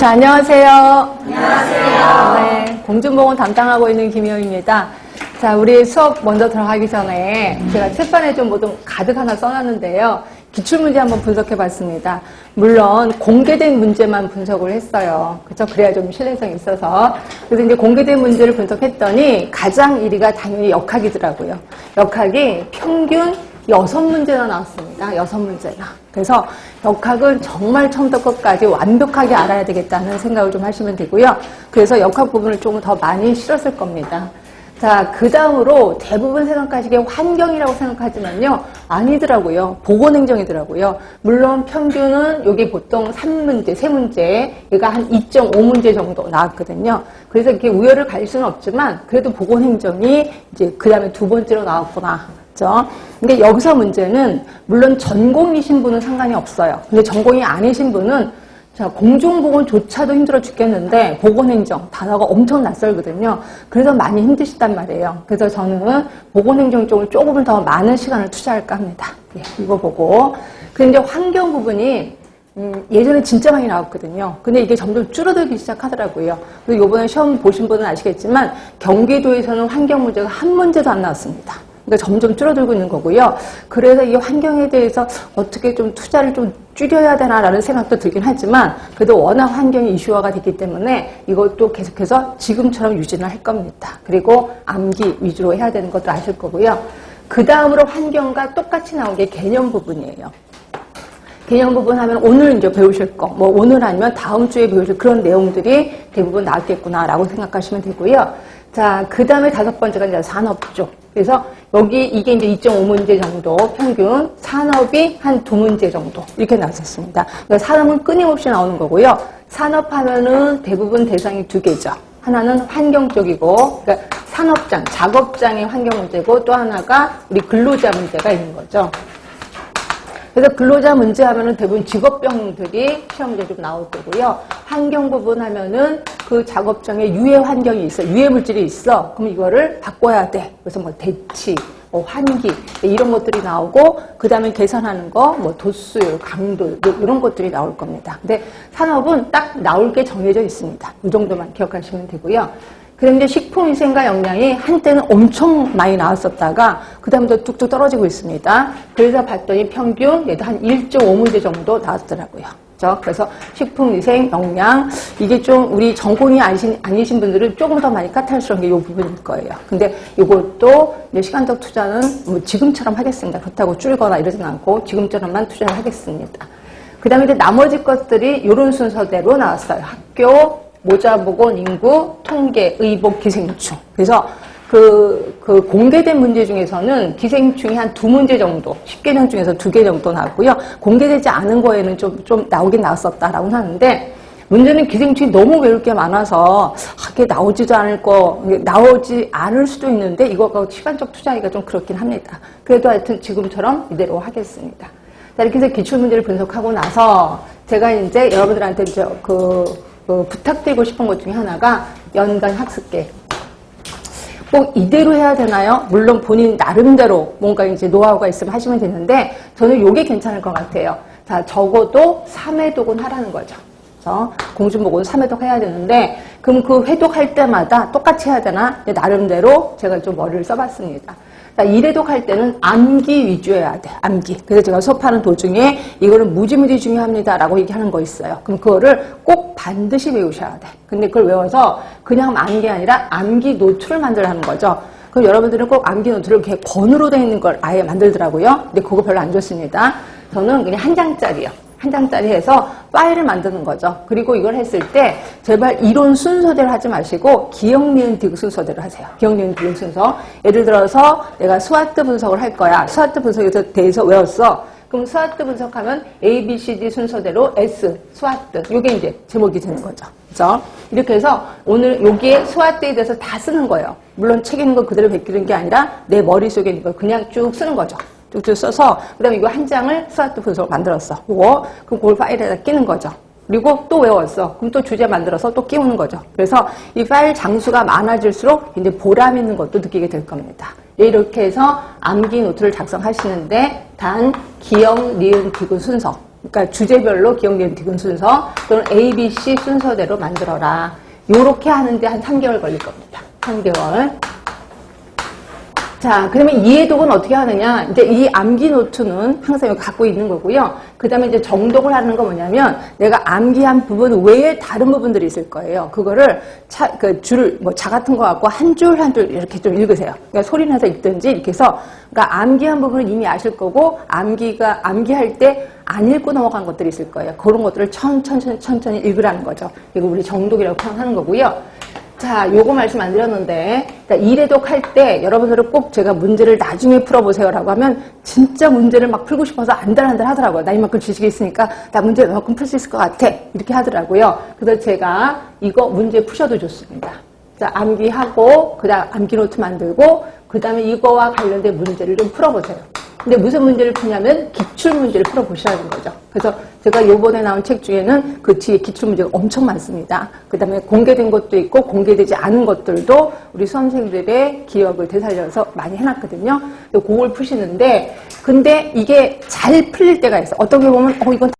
자, 안녕하세요. 안녕하세요. 네, 공중보건 담당하고 있는 김희영입니다. 자, 우리 수업 먼저 들어가기 전에 제가 책판에 좀 뭐든 가득 하나 써놨는데요. 기출문제 한번 분석해 봤습니다. 물론 공개된 문제만 분석을 했어요. 그렇죠? 그래야 좀 신뢰성이 있어서. 그래서 이제 공개된 문제를 분석했더니 가장 1위가 당연히 역학이더라고요. 역학이 평균 여섯 문제나 나왔습니다. 여섯 문제나. 그래서 역학은 정말 처음부터 끝까지 완벽하게 알아야 되겠다는 생각을 좀 하시면 되고요. 그래서 역학 부분을 조금 더 많이 실었을 겁니다. 자, 그 다음으로 대부분 생각하시기에 환경이라고 생각하지만요. 아니더라고요. 보건행정이더라고요. 물론 평균은 여기 보통 3문제, 3문제, 얘가 한 2.5문제 정도 나왔거든요. 그래서 이렇게 우열을 가릴 수는 없지만 그래도 보건행정이 이제 그 다음에 두 번째로 나왔구나. 그죠? 근데 여기서 문제는 물론 전공이신 분은 상관이 없어요. 근데 전공이 아니신 분은 자, 공중보건조차도 힘들어 죽겠는데 보건행정 단어가 엄청 낯설거든요. 그래서 많이 힘드시단 말이에요. 그래서 저는 보건행정 쪽을 조금 더 많은 시간을 투자할까 합니다. 예, 이거 보고. 그런데 환경 부분이 음, 예전에 진짜 많이 나왔거든요. 근데 이게 점점 줄어들기 시작하더라고요. 그리고 이번에 시험 보신 분은 아시겠지만 경기도에서는 환경 문제가 한 문제도 안 나왔습니다. 그러니까 점점 줄어들고 있는 거고요. 그래서 이 환경에 대해서 어떻게 좀 투자를 좀 줄여야 되나라는 생각도 들긴 하지만 그래도 워낙 환경이 이슈화가 됐기 때문에 이것도 계속해서 지금처럼 유지는 할 겁니다. 그리고 암기 위주로 해야 되는 것도 아실 거고요. 그 다음으로 환경과 똑같이 나온 게 개념 부분이에요. 개념 부분 하면 오늘 이제 배우실 거, 뭐 오늘 아니면 다음 주에 배우실 그런 내용들이 대부분 나왔겠구나라고 생각하시면 되고요. 자, 그 다음에 다섯 번째가 이제 산업 쪽. 그래서 여기 이게 이제 2.5문제 정도 평균, 산업이 한 두 문제 정도 이렇게 나왔었습니다. 그러니까 산업은 끊임없이 나오는 거고요. 산업 하면은 대부분 대상이 두 개죠. 하나는 환경 쪽이고, 그러니까 산업장, 작업장의 환경 문제고 또 하나가 우리 근로자 문제가 있는 거죠. 그래서 근로자 문제 하면은 대부분 직업병들이 시험 문제 좀 나올 거고요. 환경 부분 하면은 그 작업장에 유해 환경이 있어, 유해 물질이 있어. 그럼 이거를 바꿔야 돼. 그래서 뭐 대치, 뭐 환기 이런 것들이 나오고 그 다음에 계산하는 거, 뭐 도수율, 강도 이런 것들이 나올 겁니다. 근데 산업은 딱 나올 게 정해져 있습니다. 이 정도만 기억하시면 되고요. 그런데 식품위생과 영양이 한때는 엄청 많이 나왔었다가 그 다음부터 뚝뚝 떨어지고 있습니다. 그래서 봤더니 평균 얘도 한 1.5문제 정도 나왔더라고요. 그래서 식품위생, 영양 이게 좀 우리 전공이 아니신, 아니신 분들은 조금 더 많이 까탈스러운 게 이 부분일 거예요. 근데 이것도 시간적 투자는 뭐 지금처럼 하겠습니다. 그렇다고 줄거나 이러진 않고 지금처럼만 투자를 하겠습니다. 그 다음에 나머지 것들이 이런 순서대로 나왔어요. 학교, 모자보건, 인구, 통계, 의복, 기생충. 그래서 그, 그 공개된 문제 중에서는 기생충이 한 두 문제 정도, 10개년 중에서 두 개 정도 나왔고요. 공개되지 않은 거에는 좀, 좀 나오긴 나왔었다라고 하는데, 문제는 기생충이 너무 외울 게 많아서, 하게 나오지도 않을 거, 나오지 않을 수도 있는데, 이거가 시간적 투자하기가 좀 그렇긴 합니다. 그래도 하여튼 지금처럼 이대로 하겠습니다. 자, 이렇게 해서 기출 문제를 분석하고 나서, 제가 이제 여러분들한테 이제 그, 그 부탁드리고 싶은 것 중에 하나가 연간 학습계. 꼭 이대로 해야 되나요? 물론 본인 나름대로 뭔가 이제 노하우가 있으면 하시면 되는데 저는 이게 괜찮을 것 같아요. 자, 적어도 3회독은 하라는 거죠. 그래서 공중보고는 3회독 해야 되는데 그럼 그 회독할 때마다 똑같이 해야 되나? 나름대로 제가 좀 머리를 써봤습니다. 자, 1회독 할 때는 암기 위주여야 돼. 암기. 그래서 제가 수업하는 도중에 이거는 무지무지 중요합니다라고 얘기하는 거 있어요. 그럼 그거를 꼭 반드시 외우셔야 돼. 근데 그걸 외워서 그냥 암기 아니라 암기 노트를 만들라는 거죠. 그럼 여러분들은 꼭 암기 노트를 이렇게 번으로 되어 있는 걸 아예 만들더라고요. 근데 그거 별로 안 좋습니다. 저는 그냥 한 장짜리요. 한 장짜리 해서 파일을 만드는 거죠. 그리고 이걸 했을 때 제발 이론 순서대로 하지 마시고 기억, 니은, 디귿 순서대로 하세요. 기억, 니은, 디귿 순서. 예를 들어서 내가 스와트 분석을 할 거야. 스와트 분석에 대해서 외웠어. 그럼 스와트 분석하면 A, B, C, D 순서대로 S, 스와트. 이게 이제 제목이 되는 거죠. 그죠? 이렇게 해서 오늘 여기에 스와트에 대해서 다 쓰는 거예요. 물론 책 있는 거 그대로 베끼는 게 아니라 내 머릿속에 있는 걸 그냥 쭉 쓰는 거죠. 쭉쭉 써서 그다음에 이거 한 장을 스와트 분석을 만들었어. 그거 그럼 그걸 파일에다 끼는 거죠. 그리고 또 외웠어. 그럼 또 주제 만들어서 또 끼우는 거죠. 그래서 이 파일 장수가 많아질수록 이제 보람 있는 것도 느끼게 될 겁니다. 이렇게 해서 암기 노트를 작성하시는데 단 기억, 니은, 기구 순서 그러니까 주제별로 기억력 디귿 순서 또는 A, B, C 순서대로 만들어라. 요렇게 하는데 한 3개월 걸릴 겁니다. 3개월. 자, 그러면 이해독은 어떻게 하느냐? 이제 이 암기 노트는 항상 갖고 있는 거고요. 그 다음에 이제 정독을 하는 건 뭐냐면 내가 암기한 부분 외에 다른 부분들이 있을 거예요. 그거를 차, 그 줄, 뭐 자 같은 거 갖고 한 줄 한 줄 이렇게 좀 읽으세요. 그러니까 소리 내서 읽든지 이렇게 해서 그러니까 암기한 부분은 이미 아실 거고 암기가, 암기할 때 안 읽고 넘어간 것들이 있을 거예요. 그런 것들을 천천히, 천천히 읽으라는 거죠. 이거 우리 정독이라고 표현하는 거고요. 자, 요거 말씀 안 드렸는데, 이래독 할 때 여러분들은 꼭 제가 문제를 나중에 풀어보세요 라고 하면 진짜 문제를 막 풀고 싶어서 안달안달 하더라고요. 나 이만큼 지식이 있으니까 나 문제 이만큼 풀 수 있을 것 같아. 이렇게 하더라고요. 그래서 제가 이거 문제 푸셔도 좋습니다. 자, 암기하고, 그 다음 암기 노트 만들고, 그 다음에 이거와 관련된 문제를 좀 풀어보세요. 근데 무슨 문제를 푸냐면 기출 문제를 풀어보시라는 거죠. 그래서 제가 요번에 나온 책 중에는 그 뒤에 기출 문제가 엄청 많습니다. 그 다음에 공개된 것도 있고 공개되지 않은 것들도 우리 수험생들의 기억을 되살려서 많이 해놨거든요. 그걸 푸시는데 근데 이게 잘 풀릴 때가 있어. 어떻게 보면 어 이건